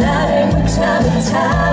나를 붙잡은 자.